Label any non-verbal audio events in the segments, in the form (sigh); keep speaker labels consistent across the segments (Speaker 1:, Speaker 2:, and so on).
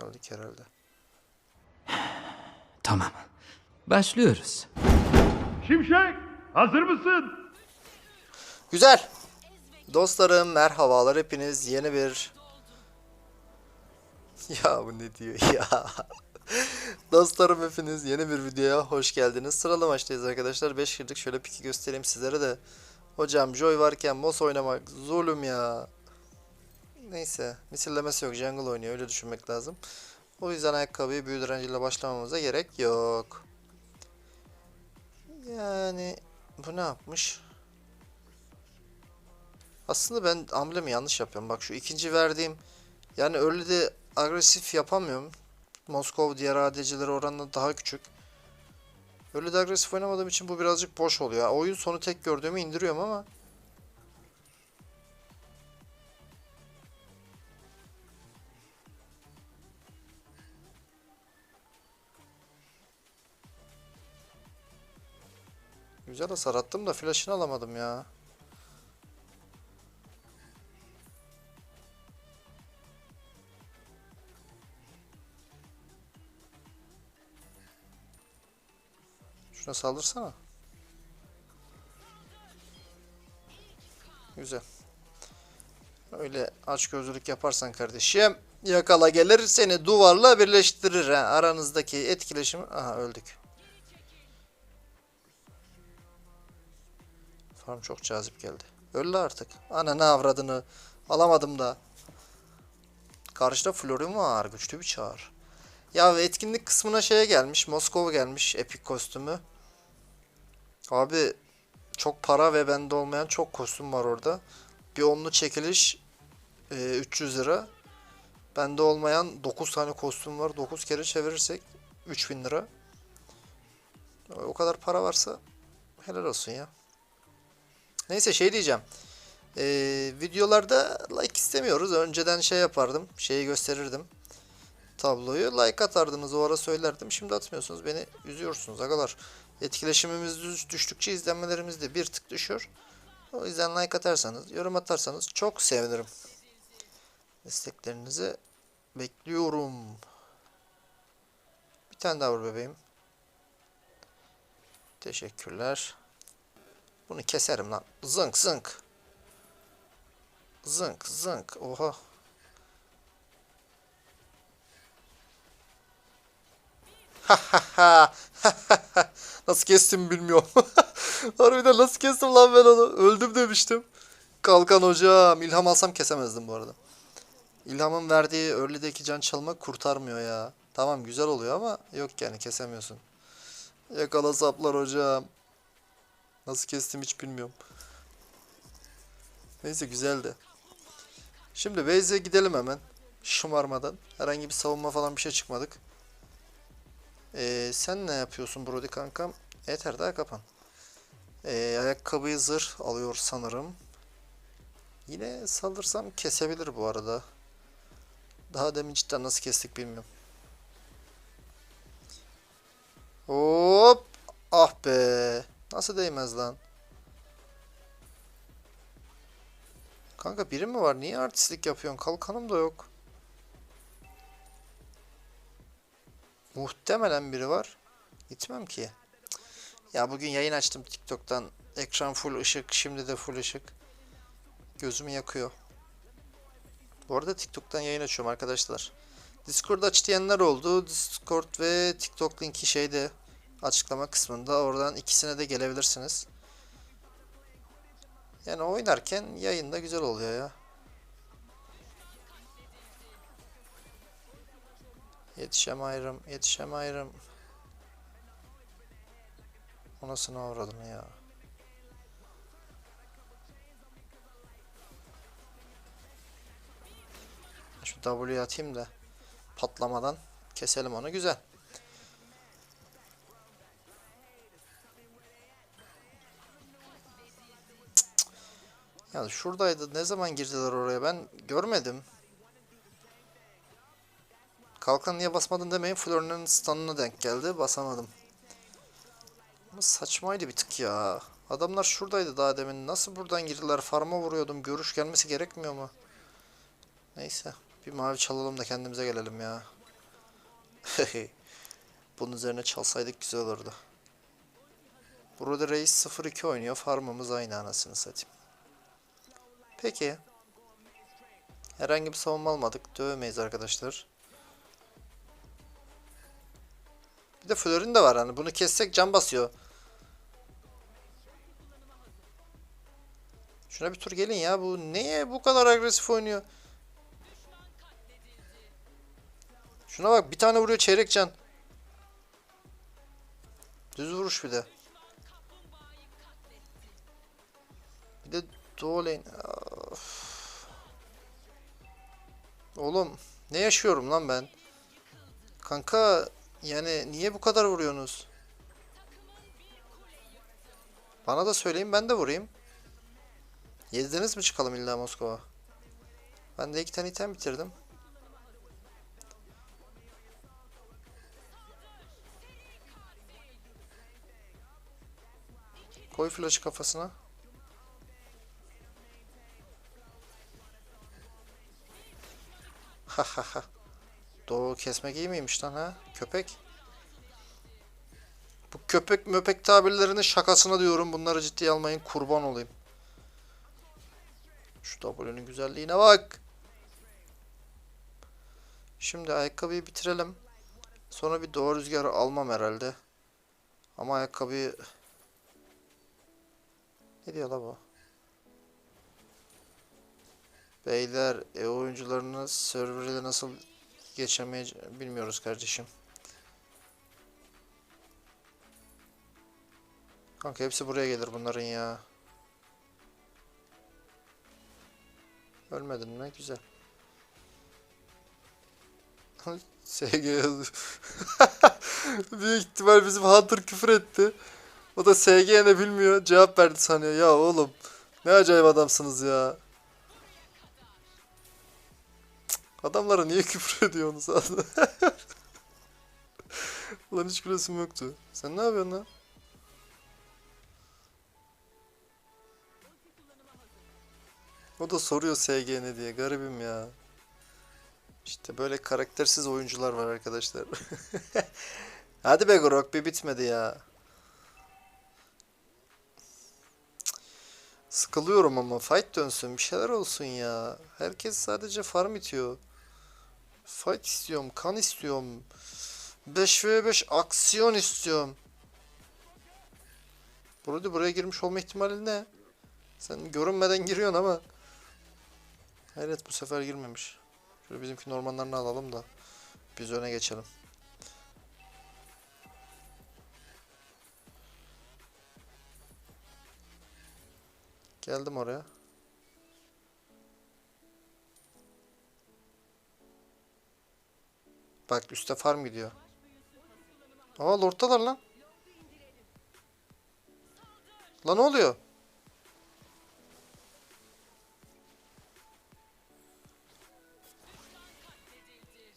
Speaker 1: Geldik herhalde.
Speaker 2: Tamam. Başlıyoruz.
Speaker 3: Şimşek hazır mısın?
Speaker 1: Güzel. Dostlarım merhabalar hepiniz yeni bir (laughs) Ya bu ne diyor ya (laughs) Dostlarım hepiniz yeni bir videoya hoş geldiniz Sıralı maçtayız arkadaşlar 5 girdik şöyle piki göstereyim sizlere de Hocam Joy varken Moss oynamak zulüm ya Neyse misillemesi yok jungle oynuyor öyle düşünmek lazım O yüzden ayakkabıyı büyü direnciyle başlamamıza gerek yok Yani bu ne yapmış? Aslında ben amblemi yanlış yapıyorum. Bak şu ikinci verdiğim yani öyle de agresif yapamıyorum. Moskova diğer ADC'lere oranla daha küçük. Öyle de agresif oynamadığım için bu birazcık boş oluyor. Oyun sonu tek gördüğümü indiriyorum ama Güzel hasar attım da flash'ını alamadım ya. Şuna saldırsana. Güzel. Öyle aç gözlülük yaparsan kardeşim yakala gelir seni duvarla birleştirir ha. Aranızdaki etkileşim. Aha öldük. Farm çok cazip geldi. Öldü artık. Ana ne avradını alamadım da. Karşıda Florin var. Güçlü bir çağır. Ya etkinlik kısmına şeye gelmiş. Moskova gelmiş. Epic kostümü. Abi çok para ve bende olmayan çok kostüm var orada. Bir onlu çekiliş e, 300 lira. Bende olmayan 9 tane kostüm var. 9 kere çevirirsek 3000 lira. O kadar para varsa helal olsun ya. Neyse şey diyeceğim. Ee, videolarda like istemiyoruz. Önceden şey yapardım. Şeyi gösterirdim. Tabloyu. Like atardınız. O ara söylerdim. Şimdi atmıyorsunuz. Beni üzüyorsunuz agalar. Etkileşimimiz düş- düştükçe izlenmelerimiz de bir tık düşüyor. O yüzden like atarsanız, yorum atarsanız çok sevinirim. Desteklerinizi bekliyorum. Bir tane daha vur bebeğim. Teşekkürler. Bunu keserim lan. Zınk zınk. Zınk zınk. Oha. nasıl kestim bilmiyorum. (laughs) Harbiden nasıl kestim lan ben onu. Öldüm demiştim. Kalkan hocam. İlham alsam kesemezdim bu arada. İlhamın verdiği early'deki can çalmak kurtarmıyor ya. Tamam güzel oluyor ama yok yani kesemiyorsun. Yakala saplar hocam. Nasıl kestim hiç bilmiyorum. Neyse güzeldi. Şimdi base'e gidelim hemen. Şımarmadan. Herhangi bir savunma falan bir şey çıkmadık. Ee, sen ne yapıyorsun Brody kankam? Yeter daha kapan. Ee, ayakkabıyı zırh alıyor sanırım. Yine saldırsam kesebilir bu arada. Daha demin cidden nasıl kestik bilmiyorum. Hop! Ah be! Nasıl değmez lan? Kanka biri mi var? Niye artistlik yapıyorsun? Kalkanım da yok. Muhtemelen biri var. Gitmem ki. Ya bugün yayın açtım TikTok'tan. Ekran full ışık. Şimdi de full ışık. Gözümü yakıyor. Bu arada TikTok'tan yayın açıyorum arkadaşlar. Discord aç diyenler oldu. Discord ve TikTok linki şeyde açıklama kısmında. Oradan ikisine de gelebilirsiniz. Yani oynarken yayında güzel oluyor ya. Yetişem ayrım, yetişem ayrım. Anasını avradım ya. Şu W'yi atayım da patlamadan keselim onu güzel. Ya şuradaydı. Ne zaman girdiler oraya? Ben görmedim. Kalkan niye basmadın demeyin. Flor'un stun'ına denk geldi. Basamadım. Ama saçmaydı bir tık ya. Adamlar şuradaydı daha demin. Nasıl buradan girdiler? Farma vuruyordum. Görüş gelmesi gerekmiyor mu? Neyse. Bir mavi çalalım da kendimize gelelim ya. (laughs) Bunun üzerine çalsaydık güzel olurdu. Burada Reis 0-2 oynuyor. Farmımız aynı anasını satayım. Peki. Herhangi bir savunma almadık. Dövemeyiz arkadaşlar. Bir de Florin de var hani. Bunu kessek can basıyor. Şuna bir tur gelin ya. Bu neye bu kadar agresif oynuyor? Şuna bak bir tane vuruyor çeyrek can. Düz vuruş bir de. Bir de doğu lane. Of. Oğlum ne yaşıyorum lan ben? Kanka yani niye bu kadar vuruyorsunuz? Bana da söyleyin ben de vurayım. Yediniz mi çıkalım illa Moskova? Ben de iki tane item bitirdim. Koy flaşı kafasına. (laughs) Doğu kesmek iyi miymiş lan ha? Köpek. Bu köpek möpek tabirlerinin şakasına diyorum. Bunları ciddiye almayın. Kurban olayım. Şu W'nün güzelliğine bak. Şimdi ayakkabıyı bitirelim. Sonra bir doğu rüzgarı almam herhalde. Ama ayakkabıyı... Ne diyor la bu? Beyler, e oyuncularını server'e nasıl geçirmeyi bilmiyoruz kardeşim. Kanka hepsi buraya gelir bunların ya. Ölmedin mi? Güzel. (laughs) SG. (laughs) Büyük ihtimal bizim Hunter küfür etti. O da SG ne bilmiyor. Cevap verdi sanıyor. Ya oğlum ne acayip adamsınız ya. Adamlara niye küfür ediyorsunuz? (laughs) Ulan hiç gülesim yoktu. Sen ne yapıyorsun lan? O da soruyor SG ne diye. Garibim ya. İşte böyle karaktersiz oyuncular var arkadaşlar. (laughs) Hadi be Grok bir bitmedi ya. Sıkılıyorum ama fight dönsün bir şeyler olsun ya. Herkes sadece farm itiyor. Fight istiyorum, kan istiyorum. 5v5 aksiyon istiyorum. Brody buraya girmiş olma ihtimali ne? Sen görünmeden giriyorsun ama. Evet bu sefer girmemiş. Şöyle bizimki ormanlarını alalım da biz öne geçelim. Geldim oraya. Bak üstte farm gidiyor. Aa lordtalar lan. Lan ne oluyor?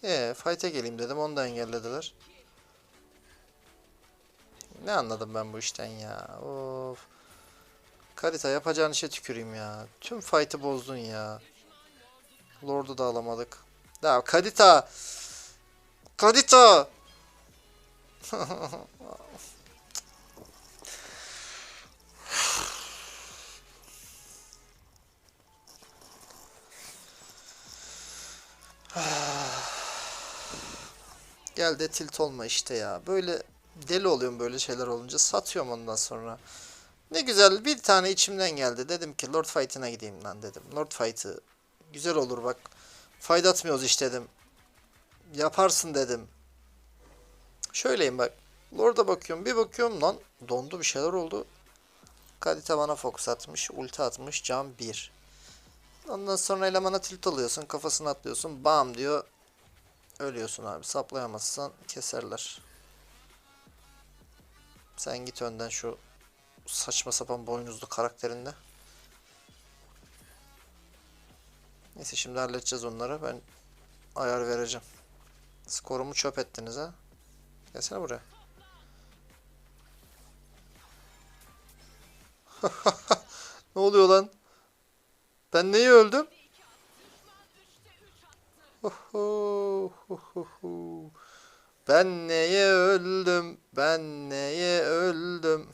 Speaker 1: Ee, fight'e geleyim dedim. Onu da engellediler. Ne anladım ben bu işten ya? Of. Karita yapacağın işe tüküreyim ya. Tüm fight'ı bozdun ya. Lord'u da alamadık. Ya Kadita! Kadita! Gel de tilt olma işte ya. Böyle deli oluyorum böyle şeyler olunca. Satıyorum ondan sonra. Ne güzel bir tane içimden geldi. Dedim ki Lord Fight'ına gideyim lan dedim. Lord Fight'ı güzel olur bak. Fayda atmıyoruz iş dedim. Yaparsın dedim. Şöyleyim bak. Lord'a bakıyorum. Bir bakıyorum lan. Dondu bir şeyler oldu. Kadita bana fokus atmış. Ulti atmış. Can 1. Ondan sonra elemana tilt alıyorsun. Kafasını atlıyorsun. Bam diyor. Ölüyorsun abi. Saplayamazsan keserler. Sen git önden şu saçma sapan boynuzlu karakterinde. Neyse şimdi halledeceğiz onları. Ben ayar vereceğim. Skorumu çöp ettiniz ha. Gelsene buraya. (laughs) ne oluyor lan? Ben neyi öldüm? Ben neye öldüm? Ben neye öldüm?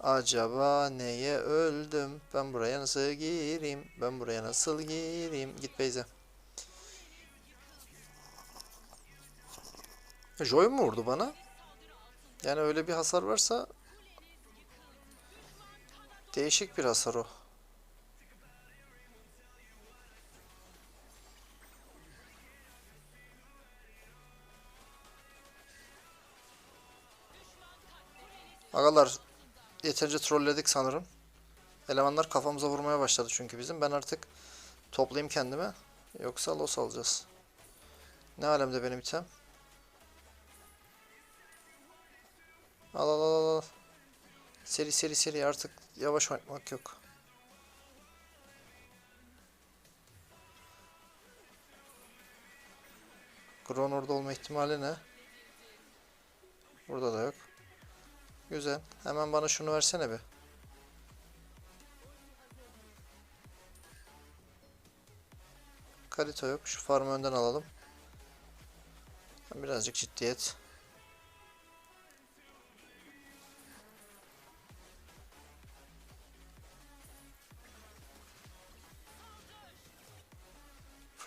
Speaker 1: Acaba neye öldüm? Ben buraya nasıl gireyim? Ben buraya nasıl gireyim? Git Beyza. Joy mu vurdu bana? Yani öyle bir hasar varsa değişik bir hasar o. Agalar yeterince trolledik sanırım. Elemanlar kafamıza vurmaya başladı çünkü bizim. Ben artık toplayayım kendime. Yoksa los alacağız. Ne alemde benim item? Al al al al. Seri seri seri artık yavaş oynamak yok. Gron orada olma ihtimali ne? Burada da yok. Güzel. Hemen bana şunu versene bir. Kalite yok. Şu farmı önden alalım. Birazcık ciddiyet.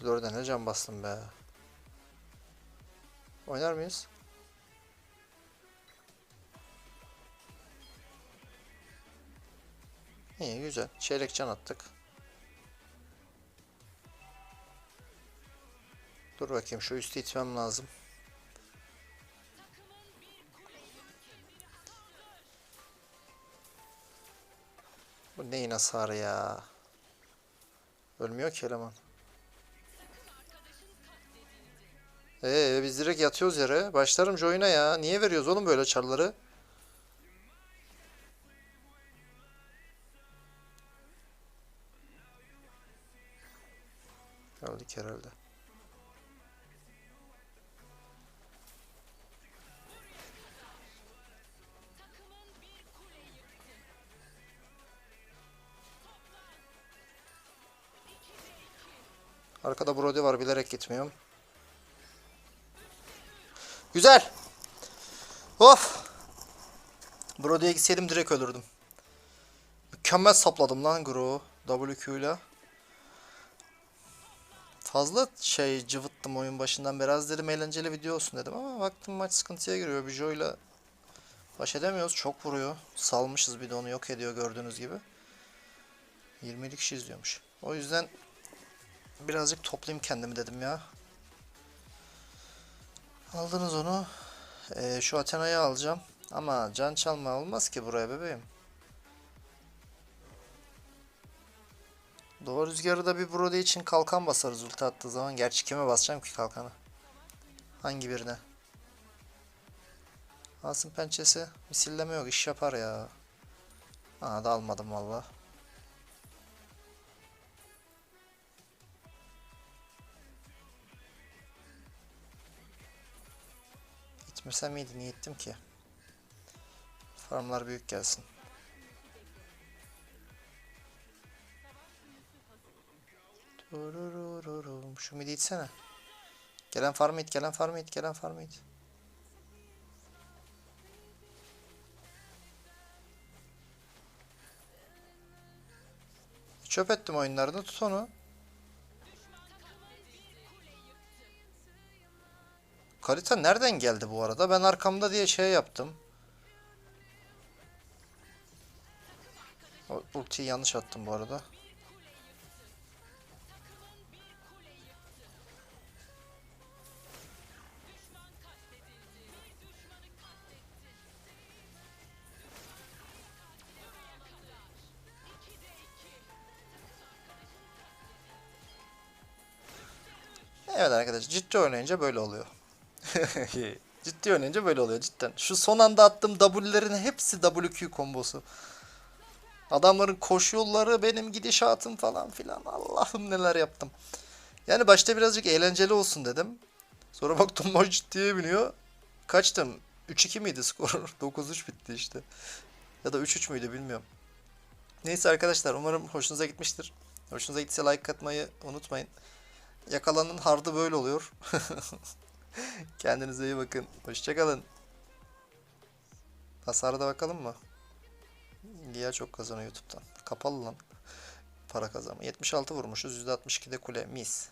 Speaker 1: Florida ne can bastım be. Oynar mıyız? İyi güzel. Çeyrek can attık. Dur bakayım şu üstü itmem lazım. Bu neyin hasarı ya? Ölmüyor ki eleman. Ee biz direkt yatıyoruz yere. Başlarım join'a ya. Niye veriyoruz oğlum böyle çarları? Geldik herhalde. Arkada Brody var bilerek gitmiyorum. Güzel. Of. Brody'ye gitseydim direkt ölürdüm. Mükemmel sapladım lan Gro. WQ ile. Fazla şey cıvıttım oyun başından biraz dedim eğlenceli video olsun dedim ama baktım maç sıkıntıya giriyor. Bir ile baş edemiyoruz. Çok vuruyor. Salmışız bir de onu yok ediyor gördüğünüz gibi. 27 kişi izliyormuş. O yüzden birazcık toplayayım kendimi dedim ya. Aldınız onu. Ee, şu Athena'yı alacağım. Ama can çalma olmaz ki buraya bebeğim. Doğu rüzgarı da bir Brody için kalkan basarız ulti attığı zaman. Gerçi kime basacağım ki kalkanı? Hangi birine? Asım pençesi. Misilleme yok iş yapar ya. Aa da almadım valla. Gitmesem miydi? Niye gittim ki? Farmlar büyük gelsin. Şu midi itsene. Gelen farm it, gelen farm it, gelen farm it. Çöp ettim oyunlarını tut onu. Kalita nereden geldi bu arada? Ben arkamda diye şey yaptım. Ultiyi yanlış attım bu arada. Evet arkadaşlar ciddi oynayınca böyle oluyor. (laughs) ciddi oynayınca böyle oluyor cidden. Şu son anda attığım W'lerin hepsi WQ kombosu. Adamların koşu yolları benim gidişatım falan filan. Allah'ım neler yaptım. Yani başta birazcık eğlenceli olsun dedim. Sonra (laughs) baktım maç ciddiye biniyor. Kaçtım? 3-2 miydi skor? (laughs) 9-3 bitti işte. Ya da 3-3 müydü bilmiyorum. Neyse arkadaşlar umarım hoşunuza gitmiştir. Hoşunuza gittiyse like atmayı unutmayın. Yakalanın hardı böyle oluyor. (laughs) Kendinize iyi bakın. Hoşçakalın. Hasara bakalım mı? Lia çok kazanıyor YouTube'dan. Kapalı lan. Para kazanma. 76 vurmuşuz. %62 de kule. Mis.